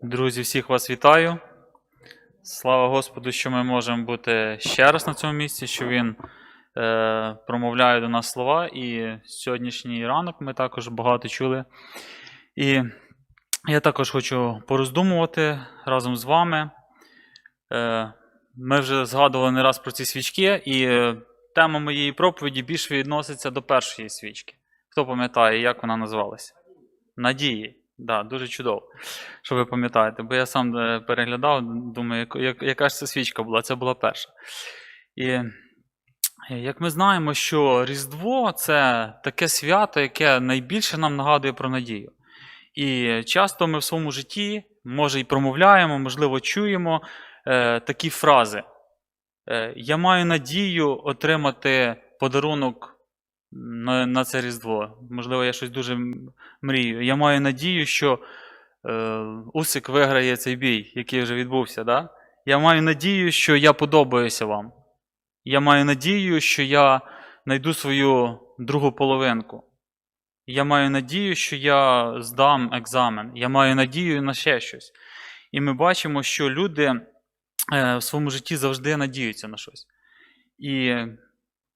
Друзі, всіх вас вітаю. Слава Господу, що ми можемо бути ще раз на цьому місці, що Він е, промовляє до нас слова. І сьогоднішній ранок ми також багато чули. І я також хочу пороздумувати разом з вами. Е, ми вже згадували не раз про ці свічки, і тема моєї проповіді більш відноситься до першої свічки. Хто пам'ятає, як вона називалася? Надії. Да, дуже чудово, що ви пам'ятаєте. Бо я сам е, переглядав, думаю, як, яка ж це свічка була, це була перша. І е, як ми знаємо, що Різдво це таке свято, яке найбільше нам нагадує про надію. І часто ми в своєму житті, може, і промовляємо, можливо, чуємо е, такі фрази. Е, я маю надію отримати подарунок на, на це Різдво. Можливо, я щось дуже мрію. Я маю надію, що е, Усик виграє цей бій, який вже відбувся. Да? Я маю надію, що я подобаюся вам. Я маю надію, що я знайду свою другу половинку. Я маю надію, що я здам екзамен. Я маю надію на ще щось. І ми бачимо, що люди е, в своєму житті завжди надіються на щось. І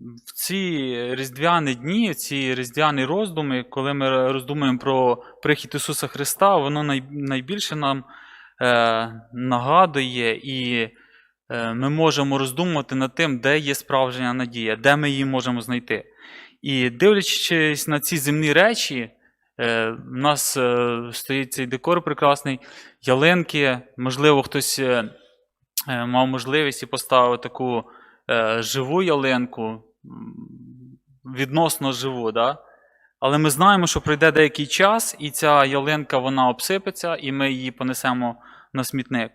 в ці різдвяні дні, ці різдвяні роздуми, коли ми роздумуємо про прихід Ісуса Христа, воно найбільше нам е, нагадує, і е, ми можемо роздумувати над тим, де є справжня надія, де ми її можемо знайти. І дивлячись на ці земні речі, е, в нас е, стоїть цей декор прекрасний, ялинки, можливо, хтось е, е, мав можливість і поставив таку е, живу ялинку, відносно живу, да? але ми знаємо, що пройде деякий час, і ця ялинка вона обсипеться, і ми її понесемо на смітник.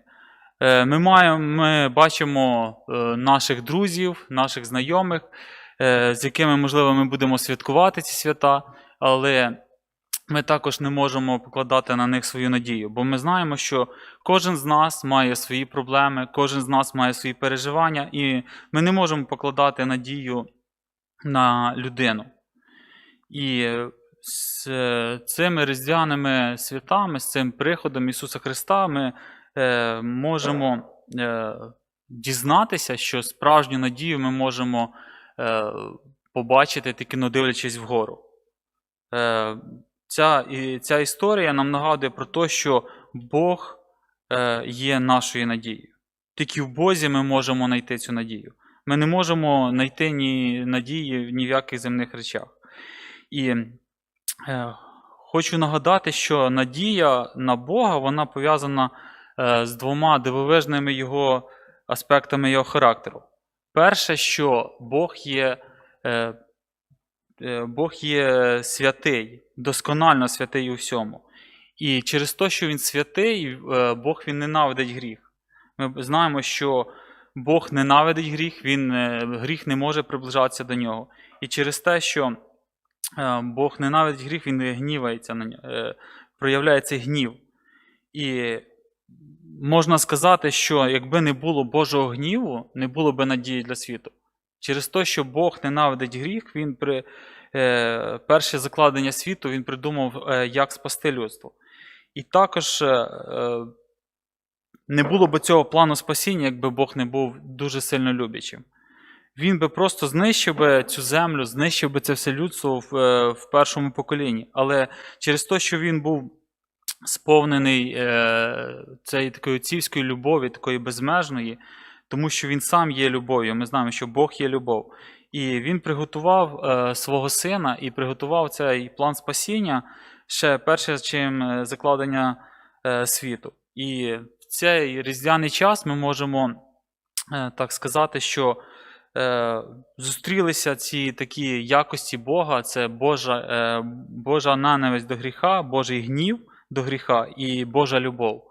Е, Ми, маємо, ми бачимо е, наших друзів, наших знайомих, е, з якими, можливо, ми будемо святкувати ці свята, але ми також не можемо покладати на них свою надію, бо ми знаємо, що кожен з нас має свої проблеми, кожен з нас має свої переживання, і ми не можемо покладати надію на людину. І з цими різдвяними святами, з цим приходом Ісуса Христа, ми е, можемо е, дізнатися, що справжню надію ми можемо е, побачити, тільки но дивлячись вгору. Ця, ця історія нам нагадує про те, що Бог є нашою надією. Тільки в Бозі ми можемо знайти цю надію. Ми не можемо знайти ні надії ні в яких земних речах. І е, хочу нагадати, що надія на Бога вона пов'язана е, з двома дивовижними його аспектами його характеру. Перше, що Бог є, е, е, Бог є святий, досконально святий у всьому. І через те, що він святий, е, Бог він ненавидить гріх. Ми знаємо, що Бог ненавидить гріх, він, е, гріх не може приближатися до нього. І через те, що е, Бог ненавидить гріх, він гнівається на нього, е, проявляє цей гнів. І можна сказати, що якби не було Божого гніву, не було би надії для світу. Через те, що Бог ненавидить гріх, він при перше закладення світу він придумав, як спасти людство. І також не було б цього плану спасіння, якби Бог не був дуже сильно любячим. Він би просто знищив би цю землю, знищив би це все людство в, е, в першому поколінні. Але через те, що він був сповнений е, цієї такої отцівської любові, такої безмежної, тому що він сам є любов'ю. Ми знаємо, що Бог є любов. І він приготував е, свого сина і приготував цей план спасіння ще перше, чим е, закладення е, світу. І цей різдвяний час ми можемо е, так сказати, що е, зустрілися ці такі якості Бога: це Божа, е, Божа ненависть до гріха, Божий гнів до гріха і Божа любов.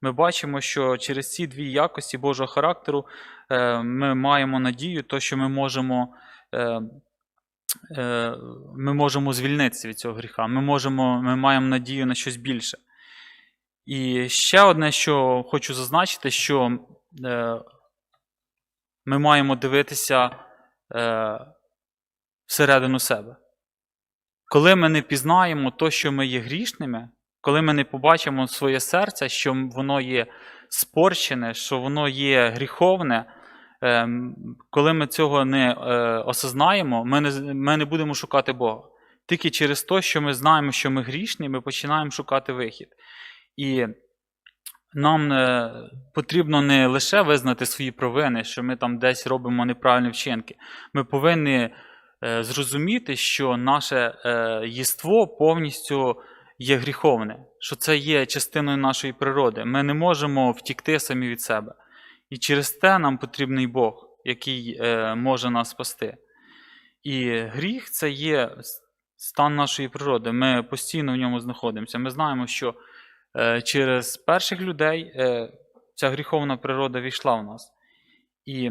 Ми бачимо, що через ці дві якості Божого характеру ми маємо надію, то, що ми можемо. Ми можемо звільнитися від цього гріха. Ми, можемо, ми маємо надію на щось більше. І ще одне, що хочу зазначити, що е, ми маємо дивитися е, всередину себе. Коли ми не пізнаємо то, що ми є грішними, коли ми не побачимо своє серце, що воно є спорчене, що воно є гріховне, ем, коли ми цього не е, осознаємо, ми не, ми не будемо шукати Бога. Тільки через те, що ми знаємо, що ми грішні, ми починаємо шукати вихід. І нам е, потрібно не лише визнати свої провини, що ми там десь робимо неправильні вчинки. Ми повинні е, зрозуміти, що наше е, єство повністю є гріховне, що це є частиною нашої природи. Ми не можемо втікти самі від себе. І через те нам потрібний Бог, який може нас спасти. І гріх це є стан нашої природи. Ми постійно в ньому знаходимося. Ми знаємо, що через перших людей е, ця гріховна природа війшла в нас. І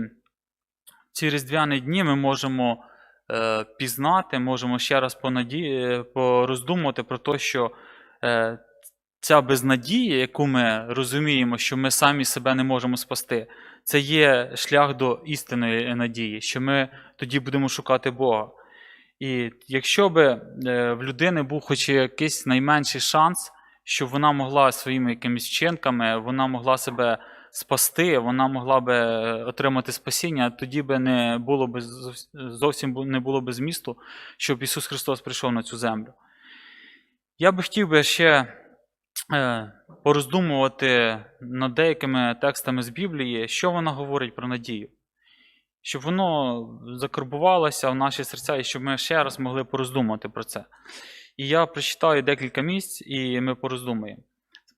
ці різдвяні дні ми можемо е, пізнати, можемо ще раз понаді... е, пороздумувати про те, що е, ця безнадія, яку ми розуміємо, що ми самі себе не можемо спасти, це є шлях до істинної надії, що ми тоді будемо шукати Бога. І якщо е, в людини був хоч якийсь найменший шанс, щоб вона могла своїми якимись вчинками, вона могла себе спасти, вона могла би е, отримати спасіння, тоді би не було би зовсім не було би змісту, щоб Ісус Христос прийшов на цю землю. Я би хотів би ще е, пороздумувати над деякими текстами з Біблії, що вона говорить про надію. Щоб воно закарбувалося в наші серця, і щоб ми ще раз могли пороздумувати про це. І я прочитаю декілька місць, і ми пороздумаємо.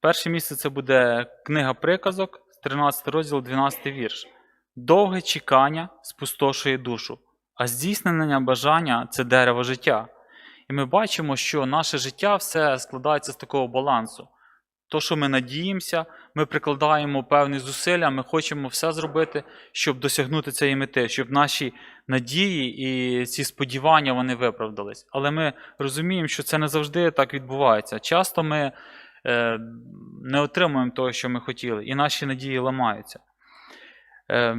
Перше місце це буде книга приказок, 13 розділ, 12 вірш. Довге чекання спустошує душу, а здійснення бажання це дерево життя. І ми бачимо, що наше життя все складається з такого балансу. То, що ми надіємося, ми прикладаємо певні зусилля, ми хочемо все зробити, щоб досягнути цієї мети, щоб наші надії і ці сподівання вони виправдались. Але ми розуміємо, що це не завжди так відбувається. Часто ми е, не отримуємо того, що ми хотіли, і наші надії ламаються. Е,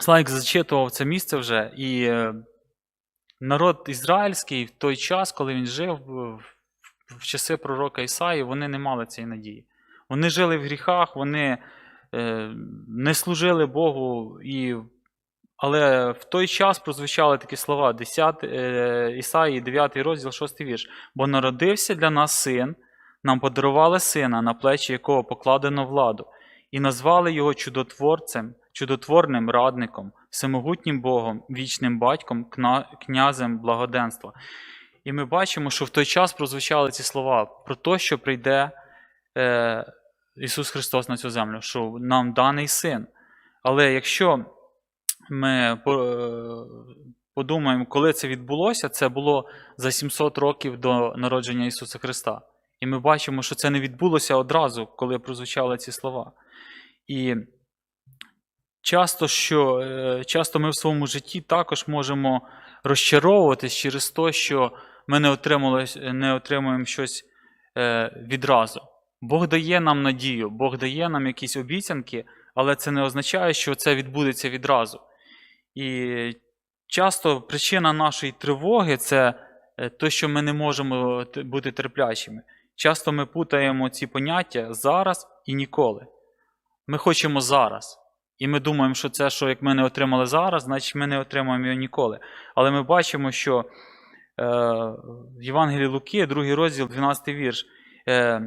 Слайк зачитував це місце вже, і е, народ ізраїльський в той час, коли він жив, в, часи пророка Ісаї, вони не мали цієї надії. Вони жили в гріхах, вони е, не служили Богу, і, але в той час прозвучали такі слова 10, е, Ісаї, 9 розділ, 6 вірш. Бо народився для нас син, нам подарували сина, на плечі якого покладено владу, і назвали його чудотворцем, чудотворним радником, всемогутнім Богом, вічним батьком, князем благоденства. І ми бачимо, що в той час прозвучали ці слова про те, що прийде е, Ісус Христос на цю землю, що нам даний син. Але якщо ми е, подумаємо, коли це відбулося, це було за 700 років до народження Ісуса Христа. І ми бачимо, що це не відбулося одразу, коли прозвучали ці слова. І часто, що, е, часто ми в своєму житті також можемо розчаровуватись через те, що ми не, не отримуємо щось е, відразу. Бог дає нам надію, Бог дає нам якісь обіцянки, але це не означає, що це відбудеться відразу. І часто причина нашої тривоги це е, те, що ми не можемо бути терплячими. Часто ми путаємо ці поняття зараз і ніколи. Ми хочемо зараз. І ми думаємо, що це, що як ми не отримали зараз, значить ми не отримаємо його ніколи. Але ми бачимо, що Євангелії Луки, другий розділ, 12 вірш. Е, е,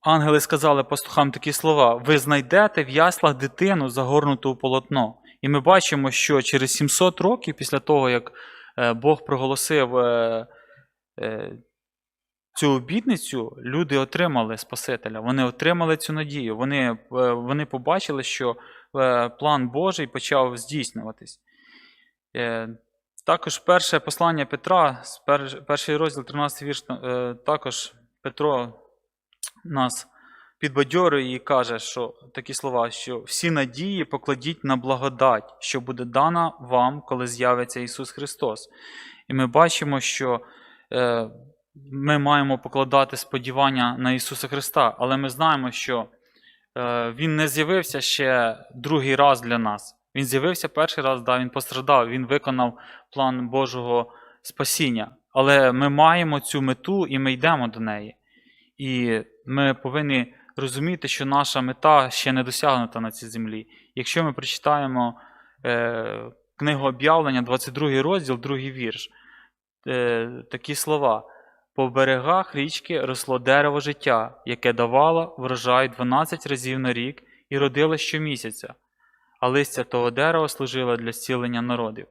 ангели сказали пастухам такі слова: ви знайдете в яслах дитину, загорнуту у полотно. І ми бачимо, що через 700 років після того, як е, Бог проголосив е, е, цю обітницю, люди отримали Спасителя, вони отримали цю надію. Вони, е, вони побачили, що е, план Божий почав здійснюватись. Е, Також перше послання Петра, перший розділ, 13 вірш, е, також Петро нас підбадьорює і каже, що такі слова, що всі надії покладіть на благодать, що буде дана вам, коли з'явиться Ісус Христос. І ми бачимо, що е, ми маємо покладати сподівання на Ісуса Христа, але ми знаємо, що Він не з'явився ще другий раз для нас. Він з'явився перший раз, да, він пострадав, він виконав план Божого спасіння. Але ми маємо цю мету і ми йдемо до неї. І ми повинні розуміти, що наша мета ще не досягнута на цій землі. Якщо ми прочитаємо е, книгу об'явлення, 22 розділ, другий вірш, е, такі слова. По берегах річки росло дерево життя, яке давало врожай 12 разів на рік і родило щомісяця, а листя того дерева служило для зцілення народів.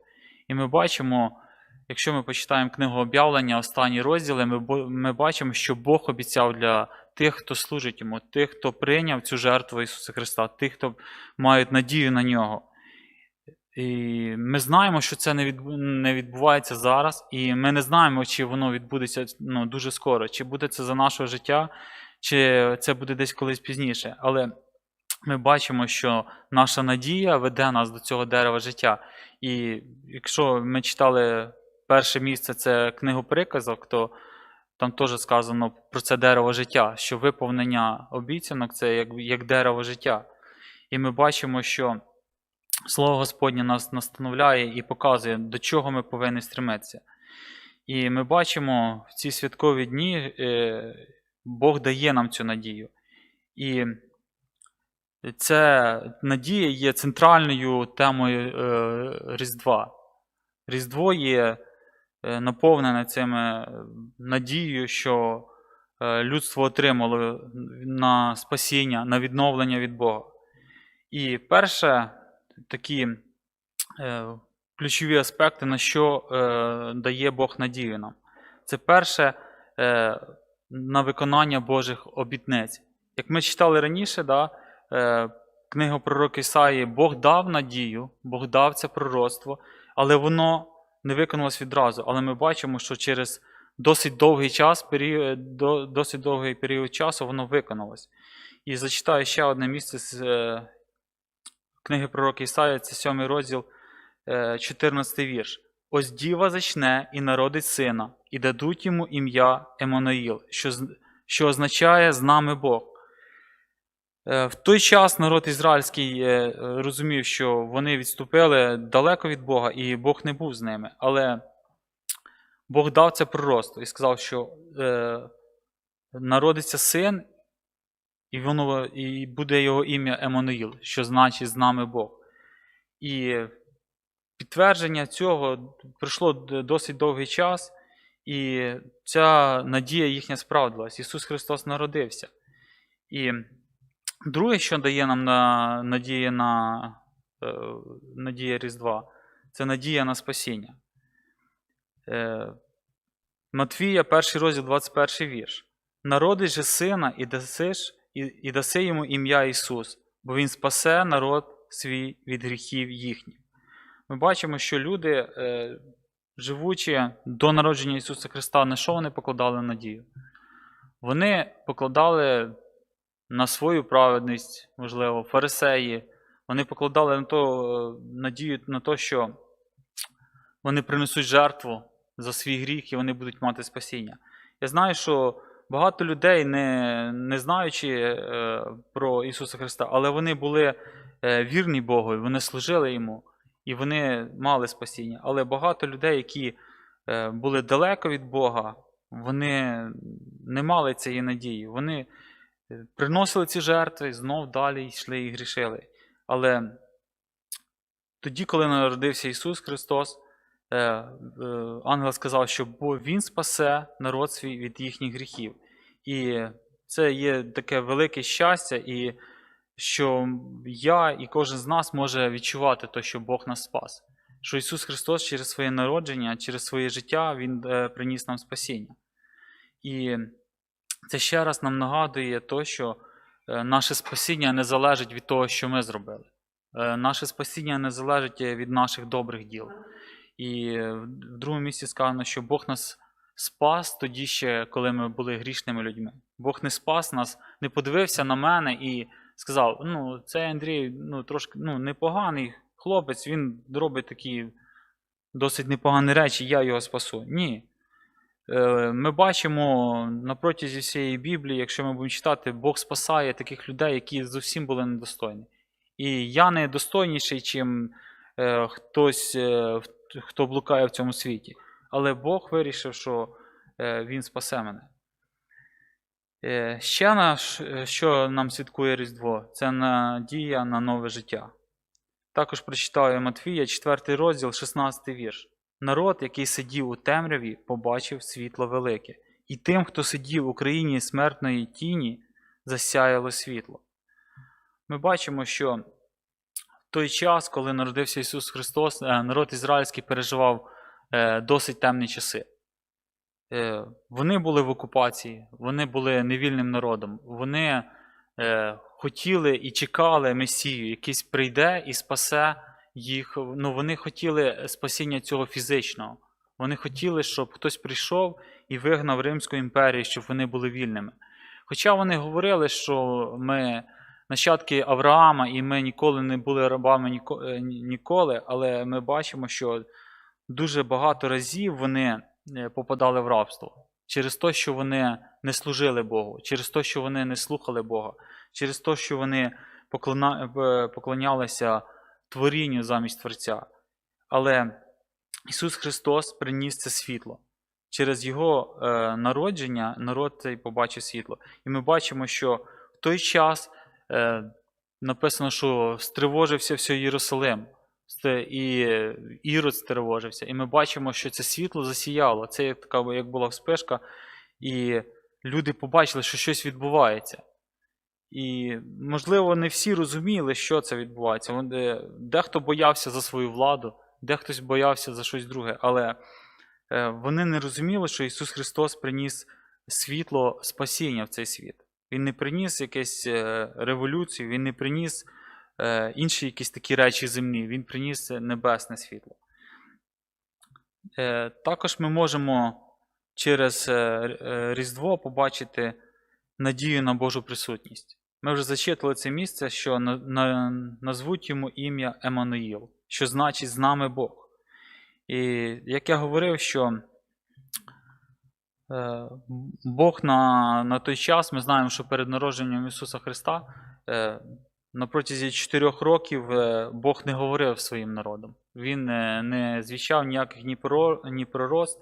І ми бачимо, якщо ми почитаємо книгу об'явлення, останні розділи, ми, бачимо, що Бог обіцяв для тих, хто служить йому, тих, хто прийняв цю жертву Ісуса Христа, тих, хто мають надію на нього. І ми знаємо, що це не відбувається зараз, і ми не знаємо, чи воно відбудеться ну, дуже скоро, чи буде це за нашого життя, чи це буде десь колись пізніше. Але ми бачимо, що наша надія веде нас до цього дерева життя. І якщо ми читали перше місце, це книгу приказок, то там теж сказано про це дерево життя, що виповнення обіцянок це як, як дерево життя. І ми бачимо, що Слово Господнє нас настановляє і показує, до чого ми повинні стремитися. І ми бачимо в ці святкові дні е, Бог дає нам цю надію. І ця надія є центральною темою е, Різдва. Різдво є е, наповнене цими надією, що е, людство отримало на спасіння, на відновлення від Бога. І перше, такі е, ключові аспекти, на що е, дає Бог надію нам. Це перше е, на виконання Божих обітниць. Як ми читали раніше, да, е, книгу пророка Ісаї, Бог дав надію, Бог дав це пророцтво, але воно не виконалось відразу. Але ми бачимо, що через досить довгий час, період, досить довгий період часу воно виконалось. І зачитаю ще одне місце з е, книги пророка Ісая, це 7 розділ, е, 14 вірш. Ось діва зачне і народить сина, і дадуть йому ім'я Еммануїл, що, що означає з нами Бог. Е, В той час народ ізраїльський е, розумів, що вони відступили далеко від Бога, і Бог не був з ними. Але Бог дав це пророцтво і сказав, що е, народиться син, і воно і буде його ім'я Еммануїл, що значить з нами Бог. І підтвердження цього пройшло досить довгий час, і ця надія їхня справдилась. Ісус Христос народився. І друге, що дає нам на, надія на е, надія Різдва, це надія на спасіння. Е, Матвія, перший розділ, 21 вірш. Народиш же сина і дасиш, і, і даси йому ім'я Ісус, бо Він спасе народ свій від гріхів їхніх. Ми бачимо, що люди, е, живучи до народження Ісуса Христа, на що вони покладали надію? Вони покладали на свою праведність, можливо, фарисеї. Вони покладали на то, е, надію на те, що вони принесуть жертву за свій гріх і вони будуть мати спасіння. Я знаю, що багато людей, не, не знаючи е, про Ісуса Христа, але вони були е, вірні Богу, вони служили Йому, і вони мали спасіння. Але багато людей, які були далеко від Бога, вони не мали цієї надії. Вони приносили ці жертви, знов далі йшли і грішили. Але тоді, коли народився Ісус Христос, е, е, ангел сказав, що бо Він спасе народ свій від їхніх гріхів. І це є таке велике щастя, і що я і кожен з нас може відчувати те, що Бог нас спас. Що Ісус Христос через своє народження, через своє життя Він е, приніс нам спасіння. І це ще раз нам нагадує те, що е, наше спасіння не залежить від того, що ми зробили. Е, Наше спасіння не залежить від наших добрих діл. І е, в другому місці сказано, що Бог нас спас тоді ще, коли ми були грішними людьми. Бог не спас нас, не подивився на мене і сказав: ну, цей Андрій ну, трошки ну, непоганий хлопець, він робить такі досить непогані речі, я його спасу. Ні. Е, Ми бачимо на протязі всієї Біблії, якщо ми будемо читати, Бог спасає таких людей, які зовсім були недостойні. І я не достойніший, чим е, хтось, е, хто блукає в цьому світі. Але Бог вирішив, що Він спасе мене. Ще наш, що нам святкує Різдво, це надія на нове життя. Також прочитаю Матвія, 4 розділ, 16 вірш. Народ, який сидів у темряві, побачив світло велике, і тим, хто сидів у країні смертної тіні, засяяло світло. Ми бачимо, що в той час, коли народився Ісус Христос, е, народ ізраїльський переживав е, досить темні часи. Е, Вони були в окупації, вони були невільним народом. Вони хотіли і чекали Месію, якийсь прийде і спасе їх. Ну, вони хотіли спасіння цього фізичного. Вони хотіли, щоб хтось прийшов і вигнав Римську імперію, щоб вони були вільними. Хоча вони говорили, що ми нащадки Авраама, і ми ніколи не були рабами е, ні- ніколи, але ми бачимо, що дуже багато разів вони е, попадали в рабство через те, що вони не служили Богу, через те, що вони не слухали Бога, через те, що вони е, поклонялися творінню замість Творця. Але Ісус Христос приніс це світло. Через Його е, народження народ цей побачив світло. І ми бачимо, що в той час е, написано, що стривожився все Єрусалим. І Ірод стривожився. І ми бачимо, що це світло засіяло. Це як така як була вспишка, і люди побачили, що щось відбувається. І, можливо, не всі розуміли, що це відбувається. Дехто боявся за свою владу, дехтось боявся за щось друге. Але е, вони не розуміли, що Ісус Христос приніс світло спасіння в цей світ. Він не приніс якусь е, революцію, Він не приніс е, інші якісь такі речі земні, Він приніс небесне світло. Е, Також ми можемо через е, е, Різдво побачити надію на Божу присутність. Ми вже зачитували це місце, що на, на, назвуть йому ім'я Еммануїл, що значить з нами Бог. І як я говорив, що е, Бог на, на той час, ми знаємо, що перед народженням Ісуса Христа е, на протязі чотирьох років е, Бог не говорив своїм народом. Він не звіщав ніяких ні, про, ні пророст,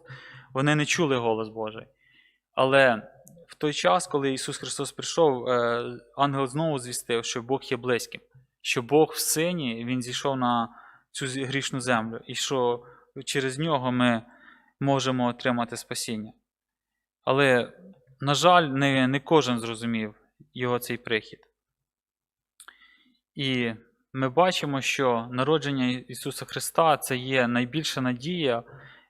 вони не чули голос Божий. Але той час, коли Ісус Христос прийшов, е, ангел знову звістив, що Бог є близьким, що Бог в сині Він зійшов на цю грішну землю, і що через нього ми можемо отримати спасіння. Але, на жаль, не, не кожен зрозумів його цей прихід. І ми бачимо, що народження Ісуса Христа це є найбільша надія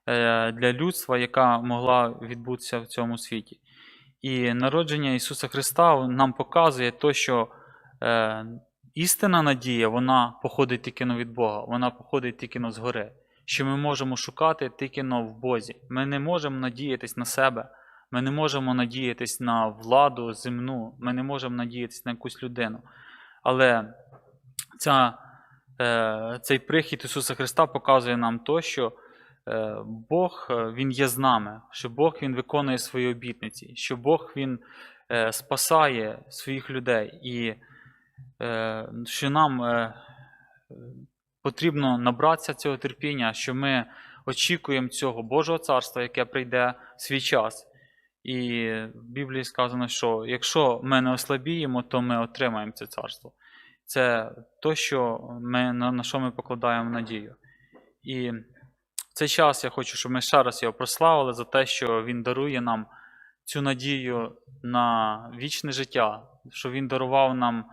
е, для людства, яка могла відбутися в цьому світі. І народження Ісуса Христа нам показує те, що е, істинна надія вона походить тільки від Бога, вона походить тільки згори. Що ми можемо шукати тільки в Бозі. Ми не можемо надіятись на себе, ми не можемо надіятись на владу земну, ми не можемо надіятись на якусь людину. Але ця, е, цей прихід Ісуса Христа показує нам то, що Бог е, Він є з нами, що Бог Він виконує свої обітниці, що Бог Він е, спасає своїх людей, і е, що нам е, потрібно набратися цього терпіння, що ми очікуємо цього Божого царства, яке прийде в свій час. І в Біблії сказано, що якщо ми не ослабіємо, то ми отримаємо це царство. Це то, що ми, на що ми покладаємо надію. І в цей час я хочу, щоб ми ще раз його прославили за те, що Він дарує нам цю надію на вічне життя, що Він дарував нам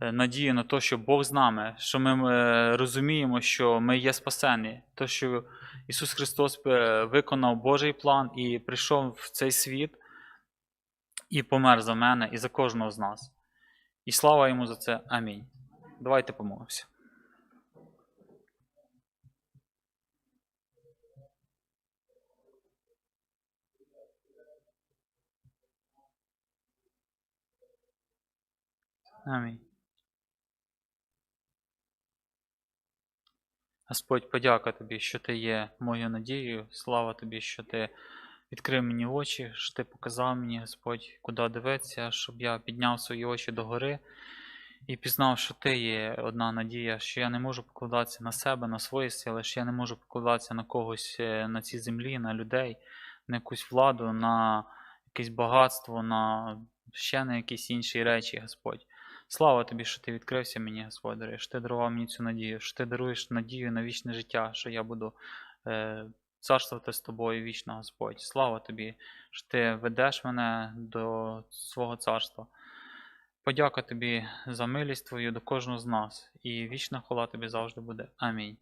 е, надію на те, що Бог з нами, що ми е, розуміємо, що ми є спасені, то, що Ісус Христос е, виконав Божий план і прийшов в цей світ і помер за мене і за кожного з нас. І слава йому за це. Амінь. Давайте помолимося. Амінь. Господь, подяка тобі, що ти є моєю надією. Слава тобі, що ти відкрив мені очі, що ти показав мені, Господь, куди дивитися, щоб я підняв свої очі догори і пізнав, що ти є одна надія, що я не можу покладатися на себе, на свої сили, що я не можу покладатися на когось е, на цій землі, на людей, на якусь владу, на якесь багатство, на ще на якісь інші речі, Господь. Слава тобі, що ти відкрився мені, Господи, що ти дарував мені цю надію, що ти даруєш надію на вічне життя, що я буду е, царствувати з тобою вічно, Господь. Слава тобі, що ти ведеш мене до свого царства. Подяка тобі за милість твою до кожного з нас, і вічна хвала тобі завжди буде. Амінь.